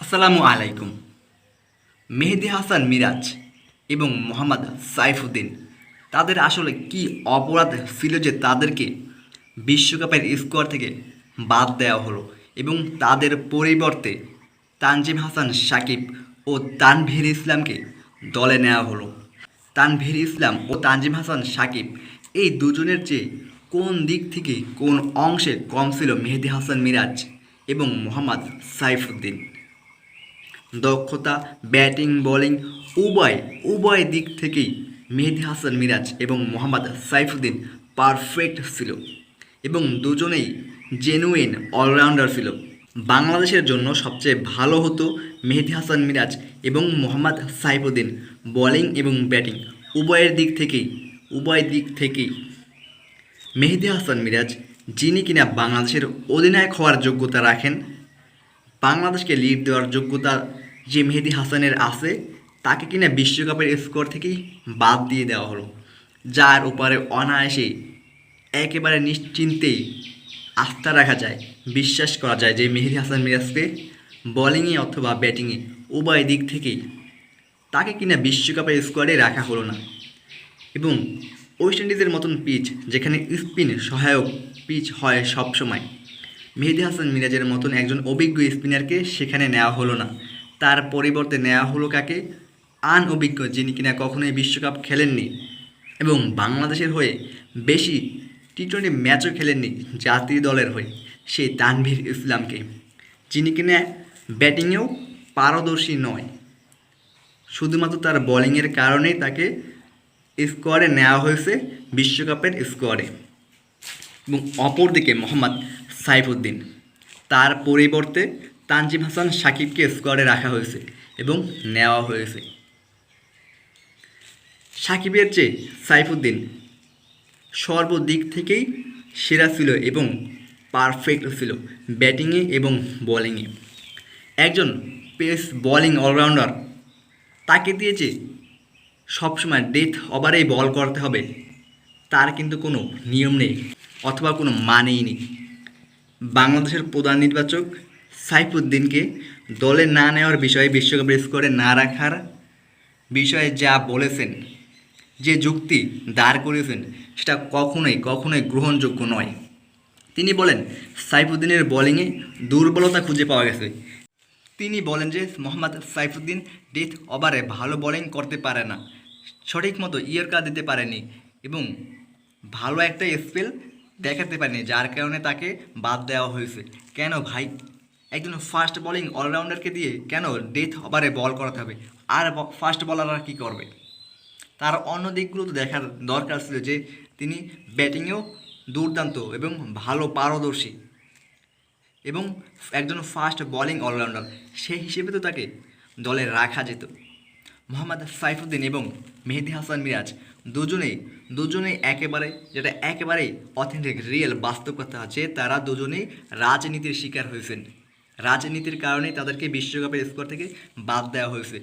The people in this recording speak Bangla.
আসসালামু আলাইকুম। মেহেদি হাসান মিরাজ এবং মোহাম্মদ সাইফুদ্দিন, তাদের আসলে কি অপরাধ ছিল যে তাদেরকে বিশ্বকাপের স্কোয়ার থেকে বাদ দেওয়া হলো এবং তাদের পরিবর্তে তানজিম হাসান সাকিব ও তানভীর ইসলামকে দলে নেওয়া হলো? তানভীর ইসলাম ও তানজিম হাসান সাকিব এই দুজনের চেয়ে কোন দিক থেকে কোন অংশে কম ছিল মেহেদি হাসান মিরাজ এবং মোহাম্মদ সাইফুদ্দিন? দক্ষতা, ব্যাটিং, বোলিং, উভয় উভয় দিক থেকেই মেহেদি হাসান মিরাজ এবং মোহাম্মদ সাইফুদ্দিন পারফেক্ট ছিল এবং দুজনেই জেনুইন অলরাউন্ডার ছিল। বাংলাদেশের জন্য সবচেয়ে ভালো হতো মেহেদি হাসান মিরাজ এবং মোহাম্মদ সাইফুদ্দিন বোলিং এবং ব্যাটিং। উভয়ের দিক থেকেই, উভয় দিক থেকেই মেহেদি হাসান মিরাজ যিনি কিনা বাংলাদেশের অধিনায়ক হওয়ার যোগ্যতা রাখেন বাংলাদেশকে লিড দেওয়ার যোগ্যতা যে মেহেদি হাসানের আছে, তাকে কিনা বিশ্বকাপের স্কোর থেকেই বাদ দিয়ে দেওয়া হলো, যার উপরে অনায়াসে একেবারে নিশ্চিন্তেই আস্থা রাখা যায়, বিশ্বাস করা যায় যে মেহেদি হাসান মিরাজকে বোলিংয়ে অথবা ব্যাটিংয়ে উভয় দিক থেকেই তাকে কিনা বিশ্বকাপের স্কোয়াডে রাখা হলো না। এবং ওয়েস্ট ইন্ডিজের মতন পিচ যেখানে স্পিন সহায়ক পিচ হয় সবসময় মেহেদি হাসান মিরাজের মতন একজন অভিজ্ঞ স্পিনারকে সেখানে নেওয়া হলো না। তার পরিবর্তে নেওয়া হলো কাকে? আন অভিজ্ঞ, যিনি কিনা কখনোই বিশ্বকাপ খেলেননি এবং বাংলাদেশের হয়ে বেশি টি টোয়েন্টি ম্যাচও খেলেননি জাতীয় দলের হয়ে, সেই তানভীর ইসলামকে, যিনি কিনা ব্যাটিংয়েও পারদর্শী নয়। শুধুমাত্র তার বোলিংয়ের কারণেই তাকে স্কোয়াডে নেওয়া হয়েছে বিশ্বকাপের স্কোয়াডে এবং অপরদিকে মোহাম্মদ সাইফুদ্দিন। তার পরিবর্তে তানজিম হাসান সাকিবকে স্কোয়াডে রাখা হয়েছে এবং নেওয়া হয়েছে। সাকিবের চেয়ে সাইফুদ্দিন সর্বদিক থেকেই সেরা ছিল এবং পারফেক্ট ছিল ব্যাটিংয়ে এবং বোলিংয়ে একজন পেস বোলিং অলরাউন্ডার তাকে দিয়েছে সবসময় ডেথ ওভারেই বল করতে হবে, তার কিন্তু কোনো নিয়ম নেই। অথবা কোনো মানেই নেই। বাংলাদেশের প্রধান নির্বাচক সাইফুদ্দিনকে দলে না নেওয়ার বিষয়ে বিশ্বকাপ বিশ্বকাপের স্কোরে না রাখার বিষয়ে যা বলেছেন, যে যুক্তি দাঁড় করেছেন সেটা কখনোই কখনোই গ্রহণযোগ্য নয়। তিনি বলেন, সাইফুদ্দিনের বোলিংয়ে দুর্বলতা খুঁজে পাওয়া গেছে। তিনি বলেন যে, মোহাম্মদ সাইফুদ্দিন ডেথ ওভারে ভালো বোলিং করতে পারে না। সঠিক মতো ইয়র্কার দিতে পারেনি এবং ভালো একটা স্পেল দেখাতে পারেনি, যার কারণে তাকে বাদ দেওয়া হয়েছে। কেন ভাই? একজন ফাস্ট বোলিং অলরাউন্ডারকে দিয়ে কেন ডেথ ওভারে বল করাতে হবে? আর ফাস্ট বলাররা কী করবে? তার অন্য দিকগুলো তো দেখার দরকার ছিল যে, তিনি ব্যাটিংয়েও দুর্দান্ত এবং ভালো পারদর্শী এবং একজন ফাস্ট বোলিং অলরাউন্ডার সেই হিসেবে তো তাকে দলে রাখা যেত। মোহাম্মদ সাইফুদ্দিন এবং মেহেদি হাসান মিরাজ দুজনেই দুজনেই একেবারে, যেটা একেবারেই অথেন্টিক রিয়েল বাস্তব কথা আছে, তারা দুজনেই রাজনীতির শিকার হয়েছেন। রাজনীতির কারণে তাদেরকে বিশ্বকাপের স্কোর থেকে বাদ দেওয়া হয়েছে।